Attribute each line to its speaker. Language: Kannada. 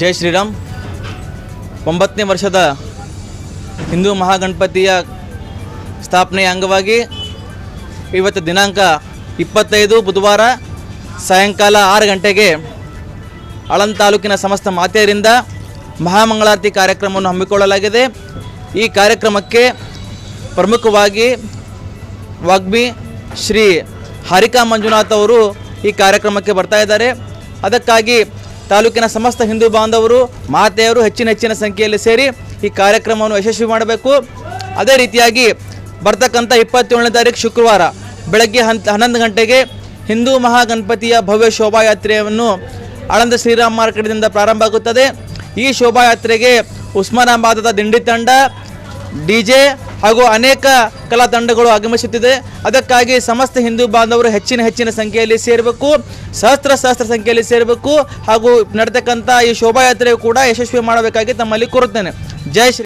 Speaker 1: ಜೈ ಶ್ರೀರಾಮ್. ಒಂಬತ್ತನೇ ವರ್ಷದ ಹಿಂದೂ ಮಹಾಗಣಪತಿಯ ಸ್ಥಾಪನೆಯ ಅಂಗವಾಗಿ ಇವತ್ತು ದಿನಾಂಕ ಇಪ್ಪತ್ತೈದು, ಬುಧವಾರ ಸಾಯಂಕಾಲ ಆರು ಗಂಟೆಗೆ ಆಳಂದ ತಾಲೂಕಿನ ಸಮಸ್ತ ಮಾತೆಯರಿಂದ ಮಹಾಮಂಗಳಾರತಿ ಕಾರ್ಯಕ್ರಮವನ್ನು ಹಮ್ಮಿಕೊಳ್ಳಲಾಗಿದೆ. ಈ ಕಾರ್ಯಕ್ರಮಕ್ಕೆ ಪ್ರಮುಖವಾಗಿ ವಾಗ್ಮಿ ಶ್ರೀ ಹಾರಿಕಾ ಮಂಜುನಾಥ್ ಅವರು ಈ ಕಾರ್ಯಕ್ರಮಕ್ಕೆ ಬರ್ತಾ ಇದ್ದಾರೆ. ಅದಕ್ಕಾಗಿ ತಾಲೂಕಿನ ಸಮಸ್ತ ಹಿಂದೂ ಬಾಂಧವರು ಮಾತೆಯರು ಹೆಚ್ಚಿನ ಹೆಚ್ಚಿನ ಸಂಖ್ಯೆಯಲ್ಲಿ ಸೇರಿ ಈ ಕಾರ್ಯಕ್ರಮವನ್ನು ಯಶಸ್ವಿ ಮಾಡಬೇಕು. ಅದೇ ರೀತಿಯಾಗಿ ಬರ್ತಕ್ಕಂಥ ಇಪ್ಪತ್ತೇಳನೇ ತಾರೀಕು ಶುಕ್ರವಾರ, ಬೆಳಗ್ಗೆ ಹನ್, ಹನ್ನೊಂದು ಗಂಟೆಗೆ ಹಿಂದೂ ಮಹಾಗಣಪತಿಯ ಭವ್ಯ ಶೋಭಾಯಾತ್ರೆಯನ್ನು ಆಳಂದ ಶ್ರೀರಾಮ್ ಮಾರ್ಕೆಟ್ದಿಂದ ಪ್ರಾರಂಭ ಆಗುತ್ತದೆ. ಈ ಶೋಭಾಯಾತ್ರೆಗೆ ಉಸ್ಮಾನಾಬಾದದ ದಿಂಡಿ ತಂಡ, ಡಿ ಜೆ ಹಾಗೂ ಅನೇಕ ಕಲಾ ತಂಡಗಳು ಆಗಮಿಸುತ್ತಿದೆ. ಅದಕ್ಕಾಗಿ ಸಮಸ್ತ ಹಿಂದೂ ಬಾಂಧವರು ಹೆಚ್ಚಿನ ಹೆಚ್ಚಿನ ಸಂಖ್ಯೆಯಲ್ಲಿ ಸೇರಬೇಕು, ಸಹಸ್ರ ಸಹಸ್ರ ಸಂಖ್ಯೆಯಲ್ಲಿ ಸೇರಬೇಕು ಹಾಗೂ ನಡೆತಕ್ಕಂಥ ಈ ಶೋಭಾಯಾತ್ರೆಯು ಕೂಡ ಯಶಸ್ವಿ ಮಾಡಬೇಕಾಗಿ ತಮ್ಮಲ್ಲಿ ಕೋರುತ್ತೇನೆ. ಜೈ ಶ್ರೀ